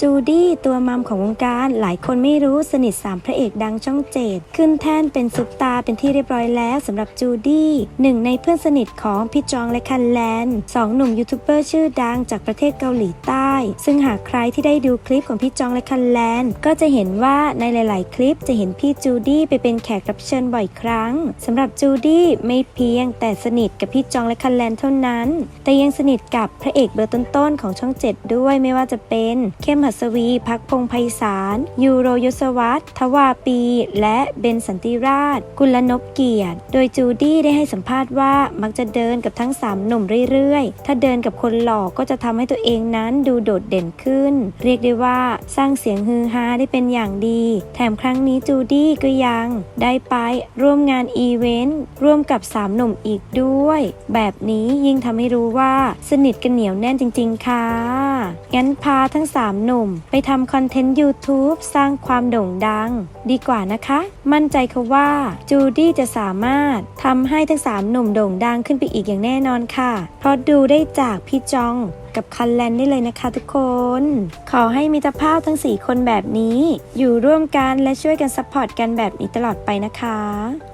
จูดี้ตัวมัมของวงการหลายคนไม่รู้สนิทสามพระเอกดังช่องเจ็ดขึ้นแท่นเป็นซุปตาเป็นที่เรียบร้อยแล้วสำหรับจูดี้หนึ่งในเพื่อนสนิทของพี่จองและคันแลนสองหนุ่มยูทูบเบอร์ชื่อดังจากประเทศเกาหลีใต้ ซึ่งหากใครที่ได้ดูคลิปของพี่จองและคันแลนก็จะเห็นว่าในหลาย ๆ คลิปจะเห็นพี่จูดี้ไปเป็นแขกรับเชิญบ่อยครั้งสำหรับจูดี้ไม่เพียงแต่สนิทกับพี่จองและคันแลนเท่านั้น แต่ยังสนิทกับพระเอกเบอร์ต้น ๆ ของช่องเจ็ดด้วยไม่ว่าจะเป็นเข้มหัสวี พักพงไพศาล ยูโรยศวัตทวาปี และเบนสันติราช กุลนพเกียรติ โดยจูดี้ได้ให้สัมภาษณ์ว่ามักจะเดินกับทั้ง 3 หนุ่มเรื่อยๆ ถ้าเดินกับคนหล่อก็จะทำให้ตัวเองนั้นดูโดดเด่นขึ้น เรียกได้ว่าสร้างเสียงฮือฮาได้เป็นอย่างดี แถมครั้งนี้จูดี้ก็ยังได้ไปร่วมงานอีเวนต์ร่วมกับ 3 หนุ่มอีกด้วย แบบนี้ยิ่งทำให้รู้ว่าสนิทกันเหนียวแน่นจริง ๆ ค่ะ งั้นพาทั้ง 3 หนุ่มไปทำคอนเทนต์ YouTube สร้างความโด่งดัง ดีกว่านะคะ มั่นใจค่ะว่าจูดี้จะสามารถทำให้ทั้ง 3 หนุ่มโด่งดังขึ้นไปอีกอย่างแน่นอนค่ะ เพราะดูได้จากพี่จองกับคันแลนได้เลยนะคะทุกคน ขอให้มิตรภาพทั้ง 4 คนแบบนี้ อยู่ร่วมกันและช่วยกันซัพพอร์ตกันแบบนี้ตลอดไปนะคะ